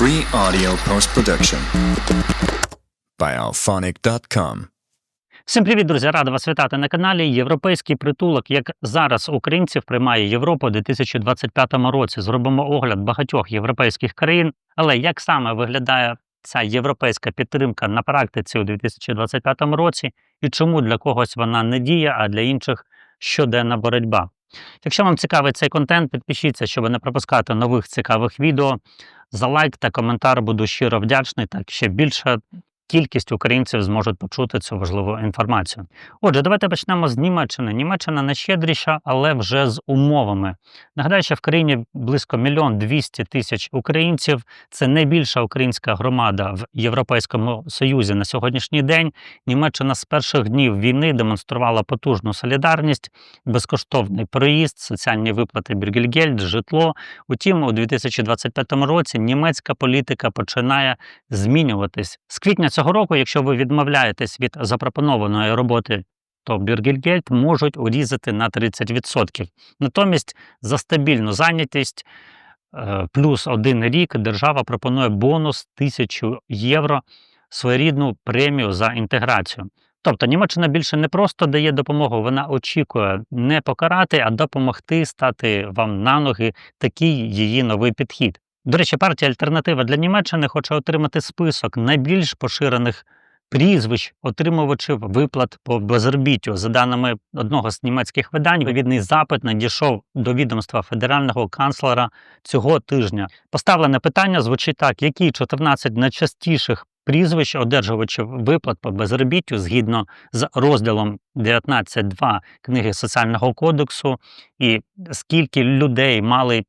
Free audio post production by Alphonic.com. Всім привіт, друзі! Рада вас вітати на каналі. Європейський притулок, як зараз українців приймає Європа у 2025 році. Зробимо огляд багатьох європейських країн. Але як саме виглядає ця європейська підтримка на практиці у 2025 році, і чому для когось вона не діє, а для інших щоденна боротьба? Якщо вам цікавий цей контент, підпишіться, щоб не пропускати нових цікавих відео. За лайк та коментар буду щиро вдячний. Так ще більше кількість українців зможуть почути цю важливу інформацію. Отже, давайте почнемо з Німеччини. Німеччина найщедріша, але вже з умовами. Нагадаю, що в країні близько мільйон двісті тисяч українців. Це найбільша українська громада в Європейському Союзі на сьогоднішній день. Німеччина з перших днів війни демонструвала потужну солідарність, безкоштовний проїзд, соціальні виплати Бюргельгельд, житло. Утім, у 2025 році німецька політика починає змінюватись. З квітня цього року, якщо ви відмовляєтесь від запропонованої роботи, то Бюргельгельд можуть урізати на 30%. Натомість за стабільну зайнятість е, плюс один рік держава пропонує бонус 1000 євро, своєрідну премію за інтеграцію. Тобто Німеччина більше не просто дає допомогу, вона очікує не покарати, а допомогти стати вам на ноги такий її новий підхід. До речі, партія Альтернатива для Німеччини хоче отримати список найбільш поширених прізвищ отримувачів виплат по безробіттю. За даними одного з німецьких видань, відповідний запит надійшов до відомства федерального канцлера цього тижня. Поставлене питання звучить так: які 14 найчастіших прізвищ одержувачів виплат по безробіттю згідно з розділом 19.2 книги соціального кодексу, і скільки людей мали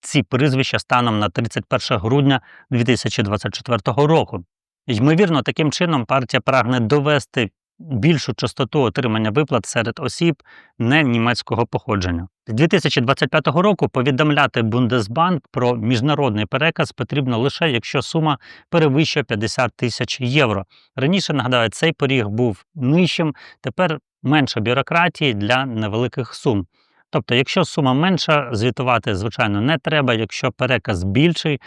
ці прізвища станом на 31 грудня 2024 року. Ймовірно, таким чином партія прагне довести більшу частоту отримання виплат серед осіб не німецького походження. З 2025 року повідомляти Бундесбанк про міжнародний переказ потрібно лише якщо сума перевищує 50 тисяч євро. Раніше нагадаю, цей поріг був нижчим, тепер менше бюрократії для невеликих сум. Тобто, якщо сума менша, звітувати, звичайно, не треба. Якщо переказ більший,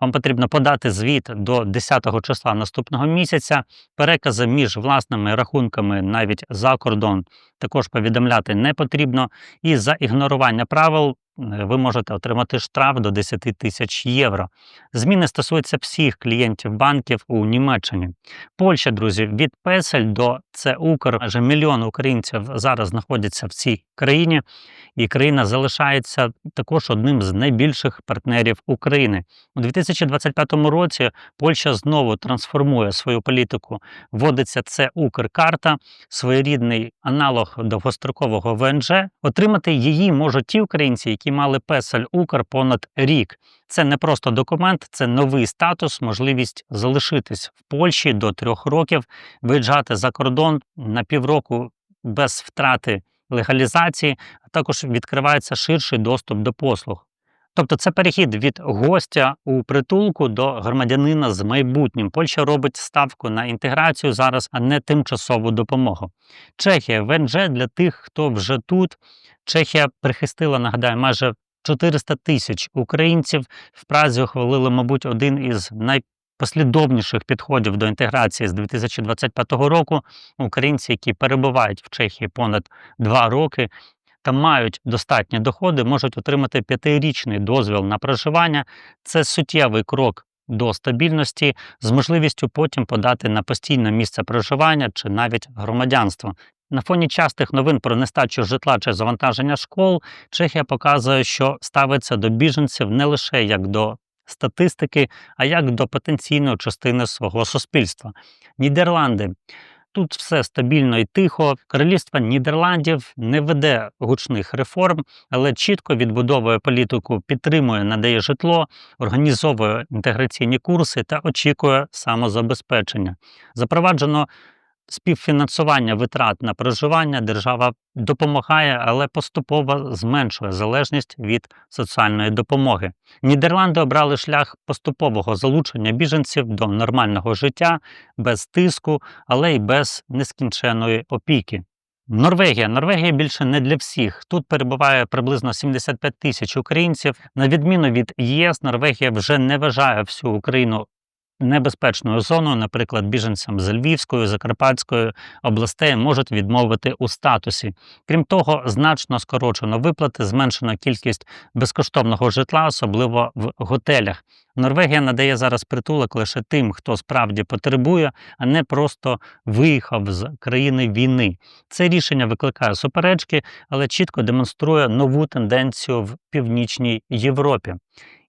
вам потрібно подати звіт до 10 числа наступного місяця. Перекази між власними рахунками навіть за кордон також повідомляти не потрібно. І за ігнорування правил ви можете отримати штраф до 10 тисяч євро. Зміни стосуються всіх клієнтів банків у Німеччині. Польща, друзі, від Песель до ЦУКР, майже мільйон українців зараз знаходяться в цій країні, і країна залишається також одним з найбільших партнерів України. У 2025 році Польща знову трансформує свою політику. Вводиться це Укркарта, своєрідний аналог довгострокового ВНЖ. Отримати її можуть ті українці, які мали песель Укр понад рік. Це не просто документ, це новий статус, можливість залишитись в Польщі до трьох років, виїжджати за кордон на півроку без втрати легалізації, а також відкривається ширший доступ до послуг. Тобто це перехід від гостя у притулку до громадянина з майбутнім. Польща робить ставку на інтеграцію зараз, а не тимчасову допомогу. Чехія ВНЖ для тих, хто вже тут. Чехія прихистила, нагадаю, майже 400 тисяч українців. В Празі ухвалили, мабуть, один із найпослідовніших підходів до інтеграції з 2025 року. Українці, які перебувають в Чехії понад два роки, та мають достатні доходи, можуть отримати п'ятирічний дозвіл на проживання. Це суттєвий крок до стабільності з можливістю потім подати на постійне місце проживання чи навіть громадянство. На фоні частих новин про нестачу житла чи завантаження школ Чехія показує, що ставиться до біженців не лише як до статистики, а як до потенційної частини свого суспільства. Нідерланди. Тут все стабільно і тихо. Королівство Нідерландів не веде гучних реформ, але чітко відбудовує політику, підтримує, надає житло, організовує інтеграційні курси та очікує самозабезпечення. Запроваджено співфінансування витрат на проживання. Держава допомагає, але поступово зменшує залежність від соціальної допомоги. Нідерланди обрали шлях поступового залучення біженців до нормального життя без тиску, але й без нескінченої опіки. Норвегія. Норвегія більше не для всіх. Тут перебуває приблизно 75 тисяч українців. На відміну від ЄС, Норвегія вже не вважає всю Україну небезпечною зоною. Наприклад, біженцям з Львівської, Закарпатської областей можуть відмовити у статусі. Крім того, значно скорочено виплати, зменшена кількість безкоштовного житла, особливо в готелях. Норвегія надає зараз притулок лише тим, хто справді потребує, а не просто виїхав з країни війни. Це рішення викликає суперечки, але чітко демонструє нову тенденцію в північній Європі.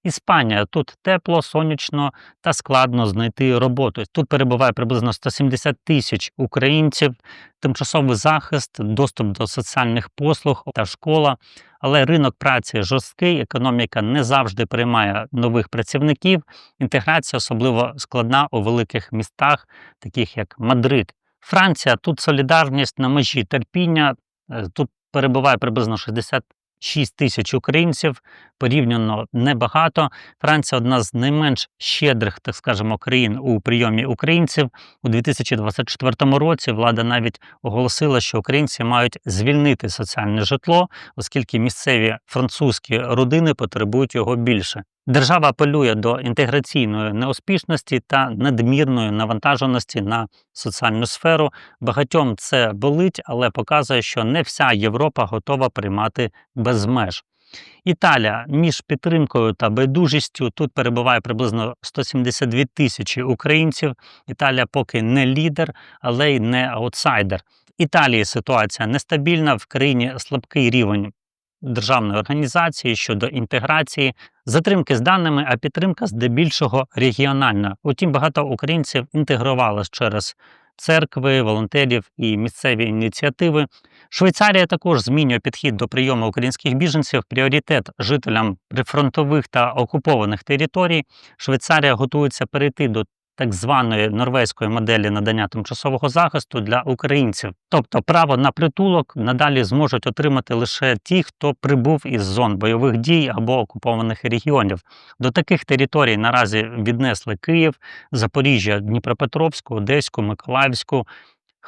Іспанія тут тепло, сонячно та складно знайти роботу. Тут перебуває приблизно 170 тисяч українців, тимчасовий захист, доступ до соціальних послуг та школа. Але ринок праці жорсткий, економіка не завжди приймає нових працівників. Інтеграція особливо складна у великих містах, таких як Мадрид. Франція тут солідарність на межі терпіння. Е, Тут перебуває приблизно 66 тисяч українців, порівняно небагато. Франція одна з найменш щедрих, так скажемо, країн у прийомі українців. У 2024 році влада навіть оголосила, що українці мають звільнити соціальне житло, оскільки місцеві французькі родини потребують його більше. Держава апелює до інтеграційної неуспішності та надмірної навантаженості на соціальну сферу. Багатьом це болить, але показує, що не вся Європа готова приймати без меж. Італія між підтримкою та байдужістю тут перебуває приблизно 172 тисячі українців. Італія поки не лідер, але й не аутсайдер. В Італії ситуація нестабільна, в країні слабкий рівень державної організації щодо інтеграції, затримки з даними, а підтримка здебільшого регіональна. Утім, багато українців інтегрувалися через церкви, волонтерів і місцеві ініціативи. Швейцарія також змінює підхід до прийому українських біженців. Пріоритет жителям прифронтових та окупованих територій. Швейцарія готується перейти до так званої норвезької моделі надання тимчасового захисту для українців. Тобто право на притулок надалі зможуть отримати лише ті, хто прибув із зон бойових дій або окупованих регіонів. До таких територій наразі віднесли Київ, Запоріжжя, Дніпропетровську, Одеську, Миколаївську,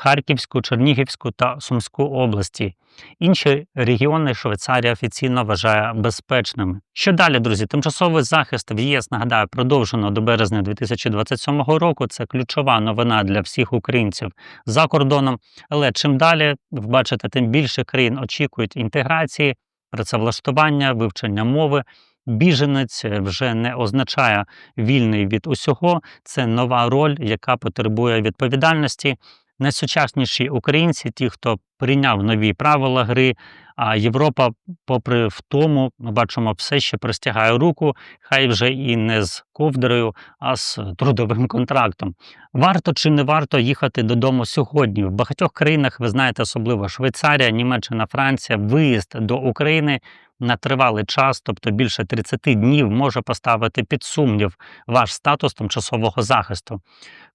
Харківську, Чернігівську та Сумську області. Інші регіони Швейцарія офіційно вважає безпечними. Що далі, друзі? Тимчасовий захист в ЄС нагадаю продовжено до березня 2027 року. Це ключова новина для всіх українців за кордоном. Але чим далі ви бачите, тим більше країн очікують інтеграції, працевлаштування, вивчення мови. Біженець вже не означає вільний від усього. Це нова роль, яка потребує відповідальності найсучасніші українці, ті, хто прийняв нові правила гри. А Європа, попри втому, ми бачимо, все ще простягає руку, хай вже і не з ковдрою, а з трудовим контрактом. Варто чи не варто їхати додому сьогодні? В багатьох країнах, ви знаєте, особливо Швейцарія, Німеччина, Франція, виїзд до України на тривалий час, тобто більше 30 днів, може поставити під сумнів ваш статус тимчасового захисту.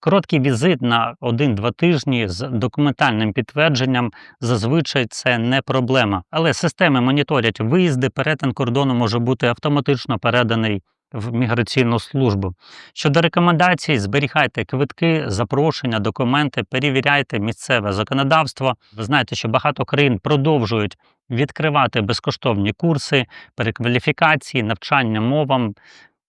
Короткий візит на 1-2 тижні з документальним підтвердженням зазвичай це не проблема. Але системи моніторять виїзди, перетин кордону може бути автоматично переданий в міграційну службу. Щодо рекомендацій, зберігайте квитки, запрошення, документи, перевіряйте місцеве законодавство. Ви знаєте, що багато країн продовжують відкривати безкоштовні курси, перекваліфікації, навчання мовам.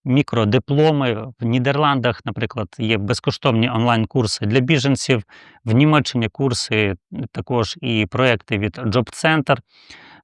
Мікродипломи в Нідерландах, наприклад, є безкоштовні онлайн-курси для біженців, в Німеччині курси також і проекти від Job Center.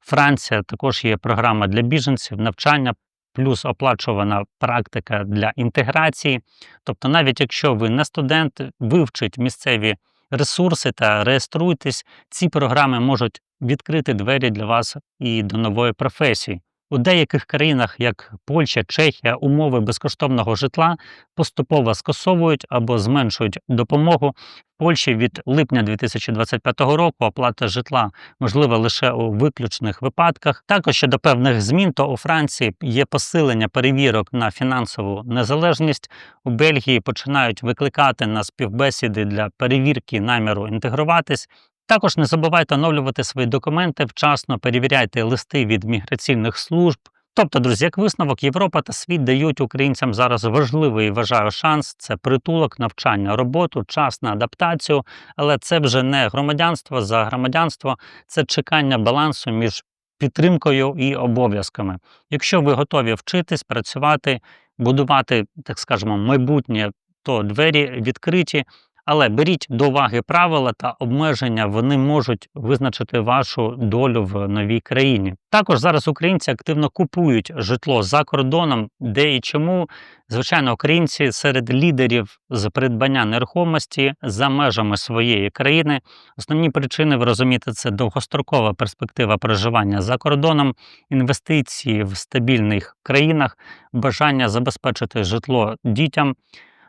Франція також є програма для біженців, навчання, плюс оплачувана практика для інтеграції. Тобто, навіть якщо ви не студент, вивчіть місцеві ресурси та реєструйтесь, ці програми можуть відкрити двері для вас і до нової професії. У деяких країнах, як Польща, Чехія, умови безкоштовного житла поступово скасовують або зменшують допомогу. В Польщі від липня 2025 року оплата житла можлива лише у виключних випадках. Також щодо певних змін, то у Франції є посилення перевірок на фінансову незалежність. У Бельгії починають викликати на співбесіди для перевірки наміру інтегруватись. Також не забувайте оновлювати свої документи вчасно, перевіряйте листи від міграційних служб, Тобто, друзі, як висновок, Європа та світ дають українцям зараз важливий вважаю шанс. Це притулок, навчання, роботу, час на адаптацію, але це вже не громадянство за громадянство, це чекання балансу між підтримкою і обов'язками. Якщо ви готові вчитись, працювати, будувати, так скажемо, майбутнє, то двері відкриті. Але беріть до уваги правила та обмеження, вони можуть визначити вашу долю в новій країні. Також зараз українці активно купують житло за кордоном, де і чому. Звичайно, українці серед лідерів з придбання нерухомості за межами своєї країни. Основні причини ви розумієте, це довгострокова перспектива проживання за кордоном, інвестиції в стабільних країнах, бажання забезпечити житло дітям.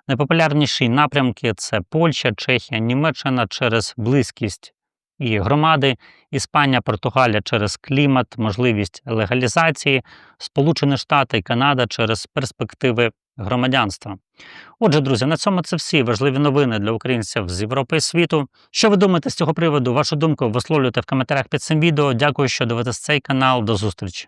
Найпопулярніші напрямки це Польща, Чехія, Німеччина через близькість і громади, Іспанія, Португалія через клімат, можливість легалізації, Сполучені Штати і Канада через перспективи громадянства. Отже, друзі, на цьому це всі важливі новини для українців з Європи і світу. Що ви думаєте з цього приводу? Вашу думку висловлюйте в коментарях під цим відео. Дякую, що дивитесь цей канал. До зустрічі.